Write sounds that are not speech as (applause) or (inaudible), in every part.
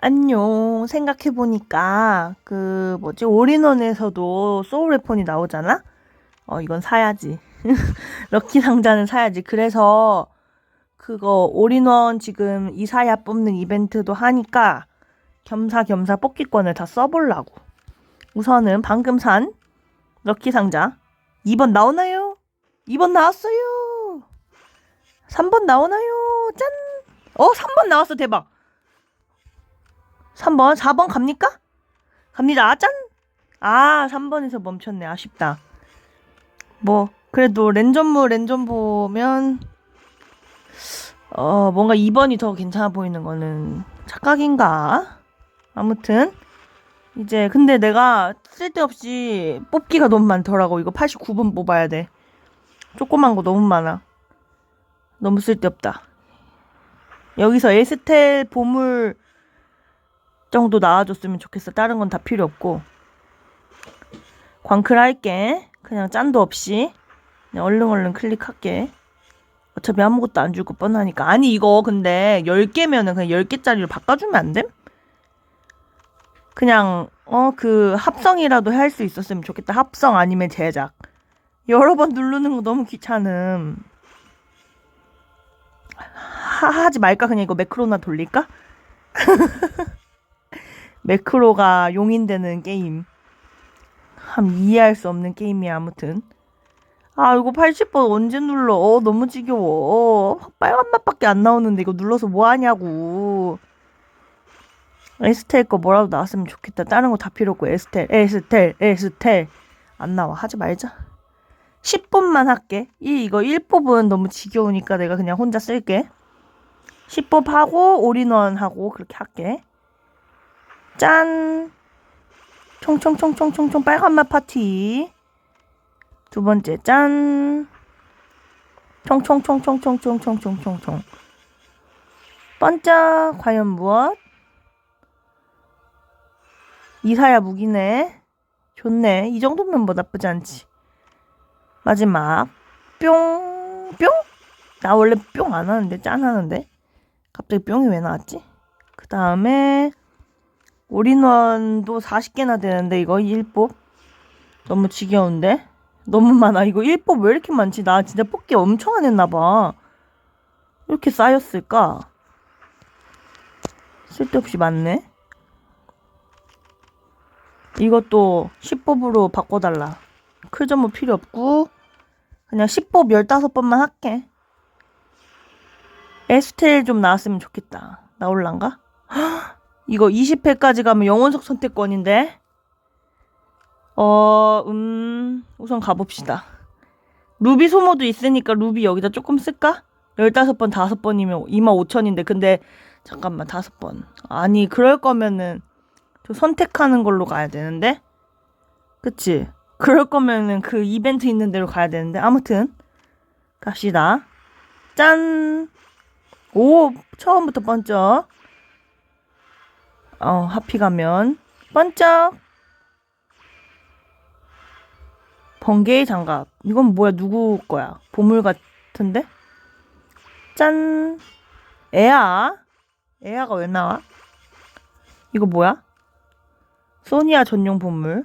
안녕. 생각해보니까, 그, 뭐지, 올인원에서도 소울 웨폰이 나오잖아? 어, 이건 사야지. (laughs) 럭키 상자는 사야지. 그래서, 그거, 올인원 지금 이사야 뽑는 이벤트도 하니까, 겸사겸사 뽑기권을 다 써보려고. 우선은 방금 산 럭키 상자. 2번 나오나요? 2번 나왔어요. 3번 나오나요? 짠! 어, 3번 나왔어. 대박. 3번, 4번 갑니까? 갑니다. 아, 짠! 아, 3번에서 멈췄네. 아쉽다. 뭐, 그래도 랜전무 랜전 보면, 어, 뭔가 2번이 더 괜찮아 보이는 거는 착각인가? 아무튼, 이제, 근데 내가 쓸데없이 뽑기가 너무 많더라고. 이거 89번 뽑아야 돼. 조그만 거 너무 많아. 너무 쓸데없다. 여기서 에스텔 보물 정도 나와줬으면 좋겠어. 다른 건 다 필요 없고. 광클 할게. 그냥 짠도 없이. 그냥 얼른 얼른 클릭할게. 어차피 아무것도 안 줄 거 뻔하니까. 아니, 이거 근데 10개면은 그냥 10개짜리로 바꿔주면 안 됨? 그냥, 어, 그 합성이라도 할 수 있었으면 좋겠다. 합성 아니면 제작. 여러 번 누르는 거 너무 귀찮음. 하, 하지 말까? 그냥 이거 매크로나 돌릴까? (laughs) 매크로가 용인되는 게임. 참 이해할 수 없는 게임이야 아무튼. 아 이거 80번 언제 눌러? 어 너무 지겨워. 어, 빨간 맛밖에 안 나오는데 이거 눌러서 뭐 하냐고. 에스텔 거 뭐라도 나왔으면 좋겠다. 다른 거 다 필요 없고 에스텔, 에스텔, 에스텔 안 나와. 하지 말자. 10번만 할게. 이 이거 1뽑은 너무 지겨우니까 내가 그냥 혼자 쓸게. 10법 하고 올인원 하고 그렇게 할게. 짠! 총총총총총총 빨간맛 파티. 두 번째, 짠! 총총총총총총총총총. 번쩍, 과연 무엇? 이사야 무기네. 좋네. 이 정도면 뭐 나쁘지 않지. 마지막, 뿅! 뿅? 나 원래 뿅 안 하는데, 짠 하는데. 갑자기 뿅이 왜 나왔지? 그 다음에, 올인원도 40개나 되는데 이거 1뽑 너무 지겨운데? 너무 많아. 이거 1뽑 왜 이렇게 많지? 나 진짜 뽑기 엄청 안 했나봐. 왜 이렇게 쌓였을까? 쓸데없이 많네. 이것도 10뽑으로 바꿔달라. 클점은 필요 없고 그냥 10뽑 15번만 할게. 에스텔 좀 나왔으면 좋겠다. 나올란가? 이거 20회까지 가면 영원석 선택권인데. 어, 음, 우선 가봅시다. 루비 소모도 있으니까 루비 여기다 조금 쓸까? 15번, 5번이면 25,000인데, 근데, 잠깐만, 5번. 아니, 그럴 거면은, 저 선택하는 걸로 가야 되는데? 그치? 그럴 거면은 그 이벤트 있는 데로 가야 되는데, 아무튼, 갑시다. 짠! 오, 처음부터 번쩍. 어, 하피 가면. 번쩍! 번개의 장갑. 이건 뭐야? 누구 거야? 보물 같은데? 짠! 에아? 에아가 왜 나와? 이거 뭐야? 소니아 전용 보물?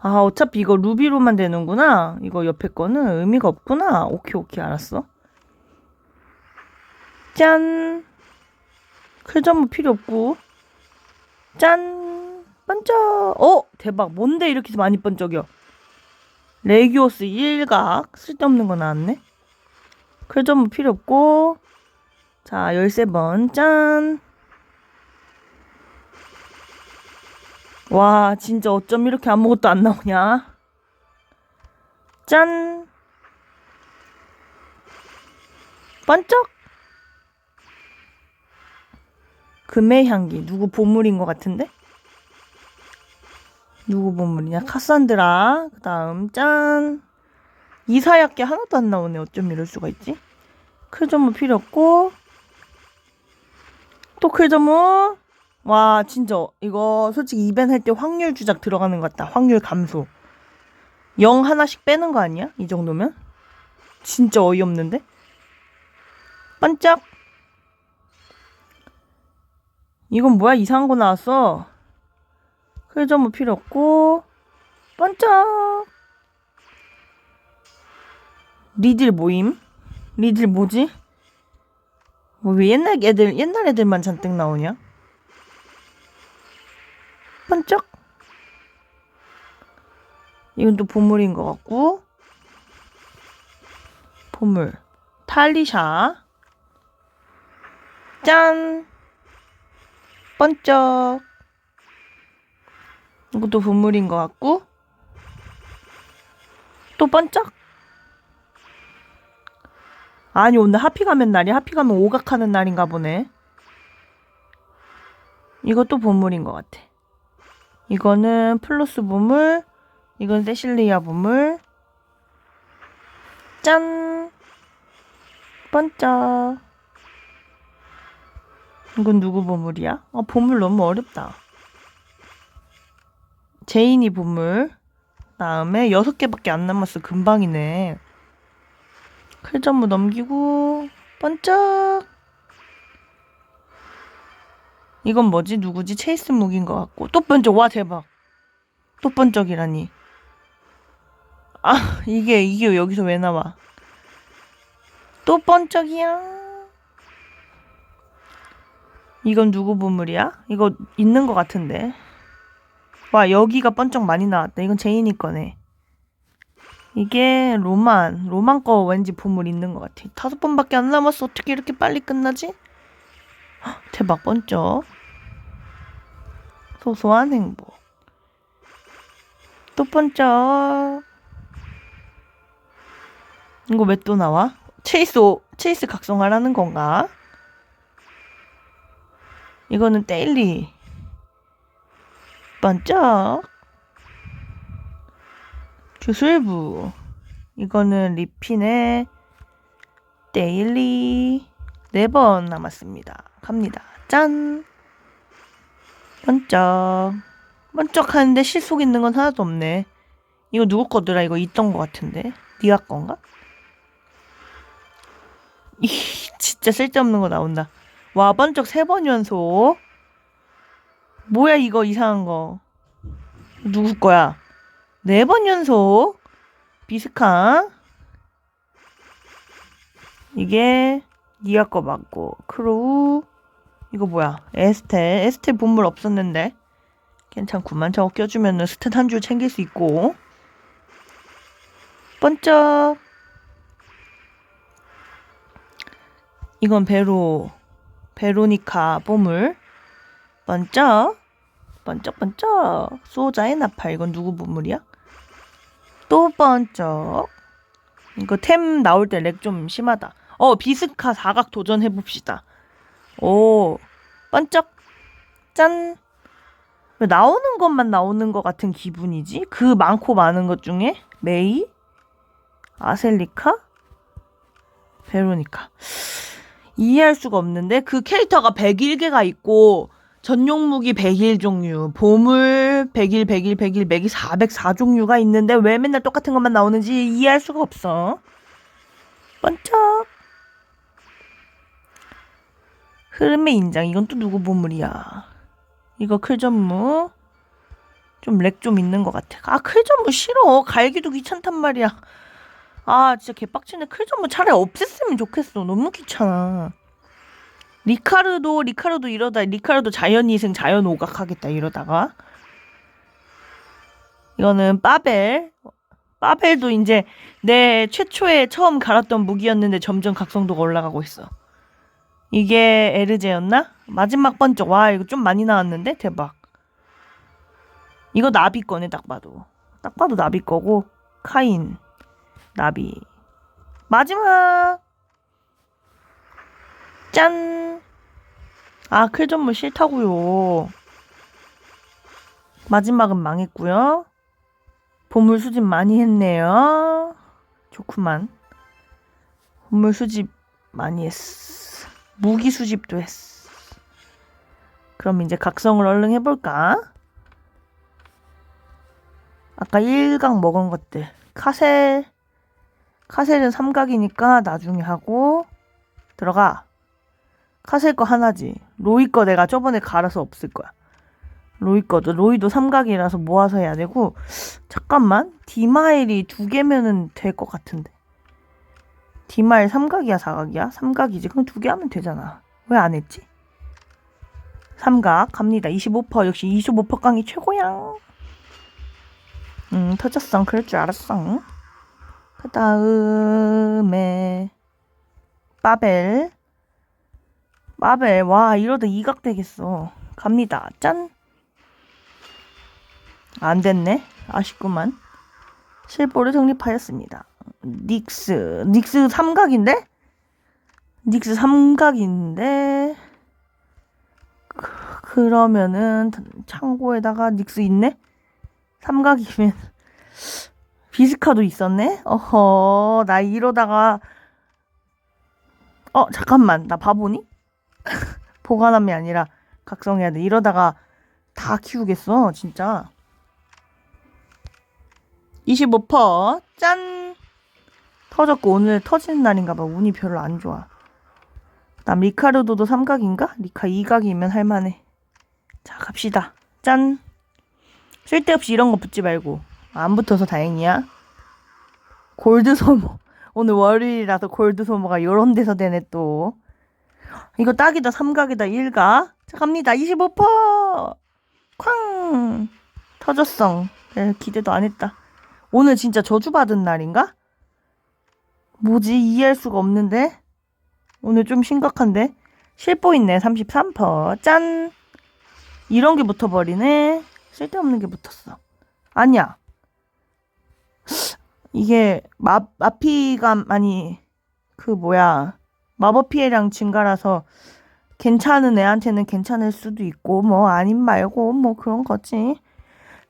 아 어차피 이거 루비로만 되는구나. 이거 옆에 거는 의미가 없구나. 오케이 오케이. 알았어. 짠 클점은 필요 없고. 짠! 번쩍! 어? 대박. 뭔데 이렇게 많이 번쩍여? 레기오스 1각 쓸데없는 거 나왔네. 클점은 필요 없고. 자 13번. 짠 와 진짜 어쩜 이렇게 아무것도 안 나오냐? 짠! 번쩍 금의 향기 누구 보물인 것 같은데? 누구 보물이냐? 카산드라 그 다음 짠 이사약계 하나도 안 나오네 어쩜 이럴 수가 있지? 클저무 필요 없고 또 클저무 와 진짜 이거 솔직히 이벤트 할 때 확률 주작 들어가는 것 같다 확률 감소 0 하나씩 빼는 거 아니야? 이 정도면? 진짜 어이없는데? 반짝 이건 뭐야? 이상한 거 나왔어. 클저무 필요 없고 반짝. 리들 모임? 리들 뭐지? 뭐 왜 옛날 애들 옛날 애들만 잔뜩 나오냐? 반짝. 이건 또 보물인 것 같고 보물 탈리샤 짠 번쩍. 이것도 보물인 것 같고. 또 번쩍. 아니 오늘 하피 가면 날이 하피 가면 오각하는 날인가 보네. 이것도 보물인 것 같아. 이거는 플러스 보물 이건 세실리아 보물. 짠! 번쩍 이건 누구 보물이야? 아 보물 너무 어렵다. 제인이 보물. 다음에 여섯 개밖에 안 남았어. 금방이네. 클전무 넘기고 번쩍. 이건 뭐지? 누구지? 체이스 무기인 것 같고. 또 번쩍. 와 대박. 또 번쩍이라니. 아 이게 이게 여기서 왜 나와? 또 번쩍이야 이건 누구 보물이야? 이거 있는 것 같은데 와 여기가 번쩍 많이 나왔다 이건 제인이 거네 이게 로만 로만 거 왠지 보물 있는 것 같아 다섯 번밖에 안 남았어 어떻게 이렇게 빨리 끝나지? 헉, 대박 번쩍 소소한 행복 또 번쩍 이거 왜 또 나와? 체이스 오- 체이스 각성하라는 건가? 이거는 데일리 반짝 주술부 이거는 리핀의 데일리 네 번 남았습니다. 갑니다. 짠 번쩍 번쩍 하는데 실속 있는 건 하나도 없네. 이거 누구 거더라? 이거 있던 거 같은데 니가 건가? 이 진짜 쓸데없는 거 나온다. 와 번쩍 세 번 연속. 뭐야 이거 이상한 거. 누구 거야? 네 번 연속. 비스카. 이게 니아 거 맞고 크로우. 이거 뭐야? 에스텔. 에스텔 본물 없었는데. 괜찮구만. 저거 껴주면은 스탯 한줄 챙길 수 있고. 번쩍. 이건 베로 베로니카 보물. 번쩍. 번쩍번쩍. 소자의 나팔. 이건 누구 보물이야? 또 번쩍. 이거 템 나올 때 렉 좀 심하다. 어 비스카 사각 도전해 봅시다. 오. 번쩍. 짠. 왜 나오는 것만 나오는 것 같은 기분이지? 그 많고 많은 것 중에? 메이? 아셀리카? 베로니카 이해할 수가 없는데 그 캐릭터가 101개가 있고 전용 무기 101 종류, 보물 101, 101, 101, 맥이 404 종류가 있는데 왜 맨날 똑같은 것만 나오는지 이해할 수가 없어. 번쩍. 흐름의 인장. 이건 또 누구 보물이야? 이거 클전무. 좀 렉 좀 있는 것 같아. 아 클전무 싫어. 갈기도 귀찮단 말이야. 아 진짜 개빡치네. 클전무 차라리 없앴으면 좋겠어. 너무 귀찮아. 리카르도 리카르도 이러다 리카르도 자연 이승 자연 오각 하겠다 이러다가. 이거는 빠벨. 빠벨도 이제 내 최초에 처음 갈았던 무기였는데 점점 각성도가 올라가고 있어. 이게 에르제였나? 마지막 번쩍. 와 이거 좀 많이 나왔는데? 대박. 이거 나비 거네 딱 봐도. 딱 봐도 나비 거고. 카인 나비. 마지막! 짠! 아, 클전물 싫다고요. 마지막은 망했고요. 보물 수집 많이 했네요. 좋구만. 보물 수집 많이 했어. 무기 수집도 했어. 그럼 이제 각성을 얼른 해볼까? 아까 1강 먹은 것들. 카셀, 카셀은 삼각이니까 나중에 하고 들어가. 카셀 거 하나지. 로이 거 내가 저번에 갈아서 없을 거야. 로이 거도 로이도 삼각이라서 모아서 해야 되고 잠깐만. 디마일이 두 개면은 될 것 같은데. 디마일 삼각이야 사각이야? 삼각이지. 그럼 두 개 하면 되잖아. 왜 안 했지? 삼각. 갑니다. 25% 역시 25% 깡이 최고야. 음 터졌어. 그럴 줄 알았어 그 다음에 빠벨 빠벨 와 이러다 이각 되겠어 갑니다 짠 안 됐네. 아쉽구만. 실보를 정립하였습니다. 닉스. 닉스 삼각인데? 닉스 삼각인데. 그, 그러면은 창고에다가 닉스 있네? 삼각이면 비스카도 있었네? 어허, 나 이러다가 어, 잠깐만. 나 바보니? (laughs) 보관함이 아니라 각성해야 돼. 이러다가 다 키우겠어, 진짜. 25%. 짠! 터졌고, 오늘 터지는 날인가 봐. 운이 별로 안 좋아. 그다음 리카르도도 삼각인가? 리카 이각이면 할만해. 자, 갑시다. 짠! 쓸데없이 이런 거 붙지 말고. 안 붙어서 다행이야. 골드 소모. 오늘 월요일이라서 골드 소모가 요런 데서 되네 또. 이거 딱이다. 삼각이다. 일각. 자, 갑니다. 25%! 쾅! 터졌어. 네, 기대도 안 했다. 오늘 진짜 저주받은 날인가? 뭐지? 이해할 수가 없는데? 오늘 좀 심각한데? 실보 있네. 33%. 짠! 이런 게 붙어버리네. 쓸데없는 게 붙었어. 아니야. 이게 마, 마피감, 아니, 그 뭐야. 마법 피해량 증가라서 괜찮은 애한테는 괜찮을 수도 있고, 뭐, 아님 말고, 뭐 그런 거지.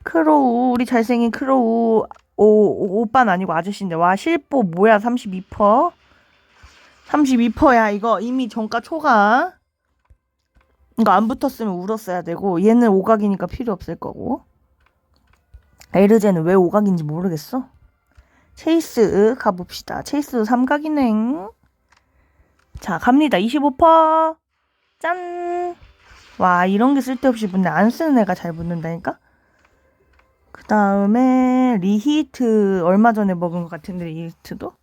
크로우, 우리 잘생긴 크로우, 오, 오, 오빠는 아니고 아저씨인데, 와, 실보 뭐야, 32%? 32%야, 이거. 이미 정가 초가. 이거 안 붙었으면 울었어야 되고, 얘는 오각이니까 필요 없을 거고. 에르제는 왜 오각인지 모르겠어. 체이스 가봅시다. 체이스도 삼각이네. 자, 갑니다. 25%. 짠. 와, 이런 게 쓸데없이 붙네. 안 쓰는 애가 잘 붙는다니까? 그 다음에 리히트 얼마 전에 먹은 것 같은데 리히트도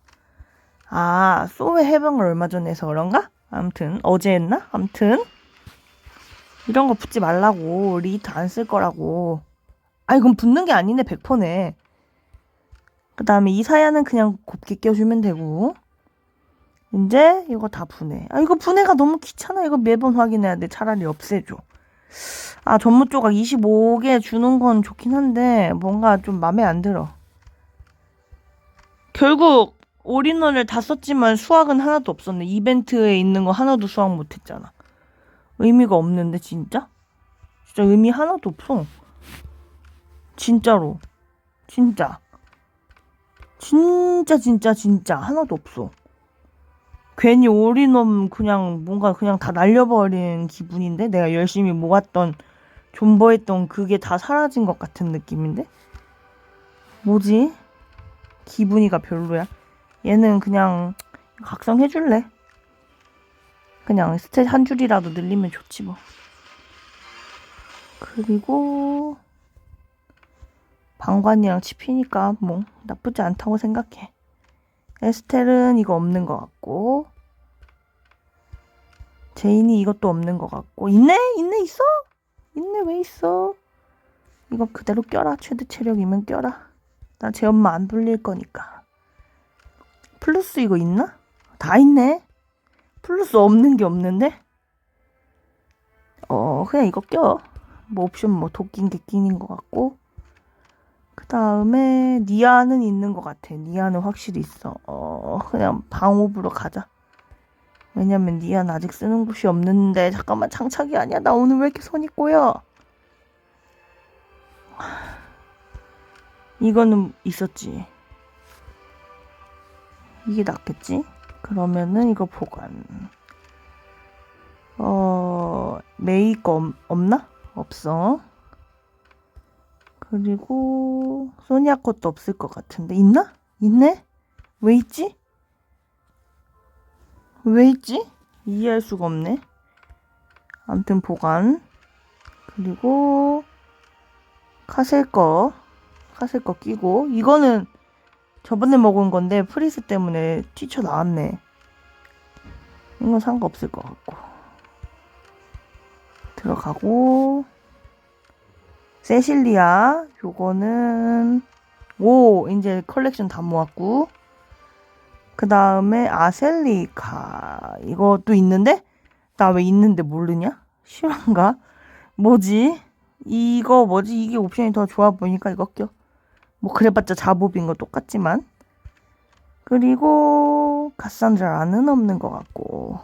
아 소의 해병을 얼마 전에 해서 그런가? 아무튼 어제 했나? 아무튼 이런 거 붙지 말라고 리히트 안 쓸 거라고 아 이건 붙는 게 아니네 100%네 그 다음에 이 사야는 그냥 곱게 껴주면 되고 이제 이거 다 분해 아 이거 분해가 너무 귀찮아 이거 매번 확인해야 돼 차라리 없애줘 아, 전무 조각 25개 주는 건 좋긴 한데 뭔가 좀 마음에 안 들어. 결국 올인원을 다 썼지만 수학은 하나도 없었네. 이벤트에 있는 거 하나도 수학 못 했잖아. 의미가 없는데 진짜? 진짜 의미 하나도 없어. 진짜로. 진짜. 진짜 진짜 진짜 하나도 없어. 괜히 올인원 그냥 뭔가 그냥 다 날려버린 기분인데 내가 열심히 모았던 존버했던 그게 다 사라진 것 같은 느낌인데 뭐지? 기분이가 별로야. 얘는 그냥 각성해줄래. 그냥 스탯 한 줄이라도 늘리면 좋지 뭐. 그리고 방관이랑 치피니까 뭐 나쁘지 않다고 생각해. 에스텔은 이거 없는 것 같고 제인이 이것도 없는 것 같고 있네? 있네 있어? 있네 왜 있어? 이거 그대로 껴라 최대 체력이면 껴라 나 제 엄마 안 돌릴 거니까 플러스 이거 있나? 다 있네 플러스 없는 게 없는데? 어 그냥 이거 껴뭐 옵션 뭐 도끼인 게 끼는 것 같고 그 다음에 니아는 있는 것 같아. 니아는 확실히 있어. 어 그냥 방업으로 가자. 왜냐면 니아는 아직 쓰는 곳이 없는데 잠깐만 장착이 아니야. 나 오늘 왜 이렇게 손이 꼬여? 이거는 있었지. 이게 낫겠지? 그러면은 이거 보관. 어 메이 거 없나? 없어. 그리고 소니아 것도 없을 것 같은데 있나? 있네? 왜 있지? 왜 있지? 이해할 수가 없네. 암튼 보관. 그리고 카셀 거. 카셀 거 끼고. 이거는 저번에 먹은 건데 프리스 때문에 튀쳐 나왔네. 이건 상관없을 것 같고. 들어가고. 세실리아. 요거는 오, 이제 컬렉션 다 모았고. 그 다음에 아셀리카. 이것도 있는데? 나 왜 있는데 모르냐? 실화인가? 뭐지? 이거 뭐지? 이게 옵션이 더 좋아 보이니까 이거 껴. 뭐 그래봤자 자보빈 거 똑같지만. 그리고 카산드라는 없는 것 같고.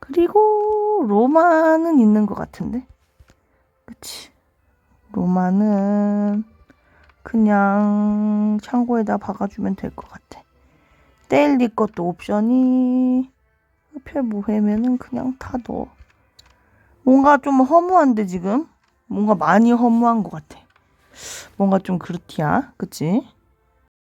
그리고 로마는 있는 것 같은데. 그치? 로마는 그냥 창고에다 박아주면 될 것 같아. 데일리 것도 옵션이 흡혈 모해면은 그냥 다 넣어. 뭔가 좀 허무한데 지금? 뭔가 많이 허무한 것 같아. 뭔가 좀 그렇디야. 그치?